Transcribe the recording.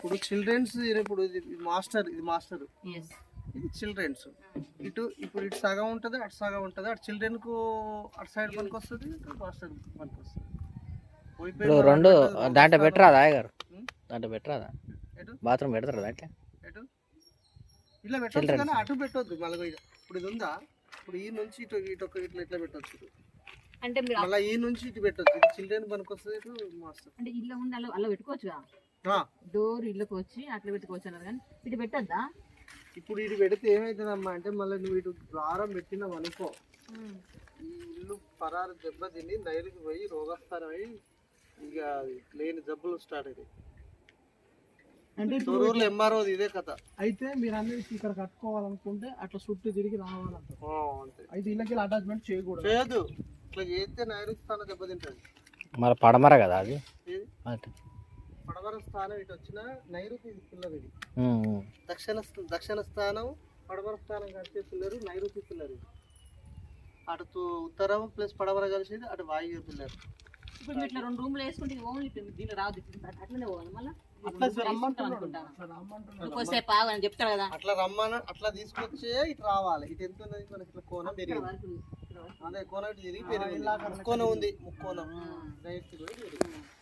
ఇప్పుడు చిల్డ్రన్స్ ఇప్పుడు ఇది మాస్టర్ ఇది మాస్టర్ ఇది చిల్డ్రన్స్ ఇటు ఇప్పుడు ఇటు సగం ఉంటుంది అటు సగం ఉంటుంది. అటు చిల్డ్రన్కు అటు సైడ్ పనికి వస్తుంది ఇటు మాస్టర్ పనికి వస్తుంది. ఇప్పుడు రెండు దాంట్లో పెట్టరాదా గారు? దాంట్లో పెట్టరాదా? ఎటు? బాత్రూమ్ పెడతారా దాంట్లో? ఎటు? ఇలా పెట్టొచ్చు కానీ అటు పెట్టొద్దు మళ్ళీ ఇప్పుడు ఇది ఉందా? ఇప్పుడు ఈ నుంచి ఇటు ఇటు ఒక ఇట్లా ఇట్లా పెట్టొచ్చు అంటే మీరు మళ్ళీ ఈ నుంచి ఇటు పెట్టొచ్చు. చిల్డ్రన్ పనికి వస్తుంది ఇటు మాస్టర్ అంటే ఇల్లు ఉండి అలా ఆ, డోర్ ఇల్లుకి వచ్చి అట్లా పెట్టుకోవచ్చు అన్నారు కానీ ఇటు పెట్టద్దా? ఇప్పుడు ఇటు పెడితే ఏమవుతుందమ్మా అంటే మళ్ళీ నువ్వు ఇటు ద్వారం పెట్టినావు అనుకో. ఇల్లు పరారు దెబ్బ తిని నైరుకి పోయి రోగస్థానమై ఇక లేని జబ్బులు స్టార్ట్ అవుతాయి అంటే తొరూరులో ఎంఆర్ఓ ఇదే కథ. అయితే మీరు అనేది ఇక్కడ కట్టుకోవాలనుకుంటే అట్లా చుట్టూ తిరిగి అంతే. అయితే ఇళ్ళకి అటాచ్మెంట్ చేయకూడదు. చేయదు. ఇట్లా చేస్తే నైరుతి స్థానం దెబ్బతింటది. మరి పడమర కదా అది. పడమర స్థానం ఇటు వచ్చిన నైరుతి ఇది. పిల్లలు ఇది. దక్షిణ స్థ- దక్షిణ స్థానం పడమర స్థానం కలిసే పిల్లలు నైరుతి పిల్లలు ఇది. అటు తూ- ఉత్తరం ప్లస్ పడమర కలిసేది అటు వాయువ్య పిల్లలు. ఇప్పుడు ఇట్లా రెండు రూమ్లు వేసుకుంటే ఇది ఓన్లీ దీనిలో రాదు అట్లనే పోవాలి మళ్ళీ? చెప్తారు కదా. అట్లా రమ్మని అట్లా తీసుకొచ్చే ఇటు రావాలి. ఇటు ఎంత ఉన్నది మనకి ఇట్లా కోణం పెరిగింది. అదే కోన ఇటు తిరిగి పెరిగింది. ముక్కోన ఉంది కూడా పెరిగింది.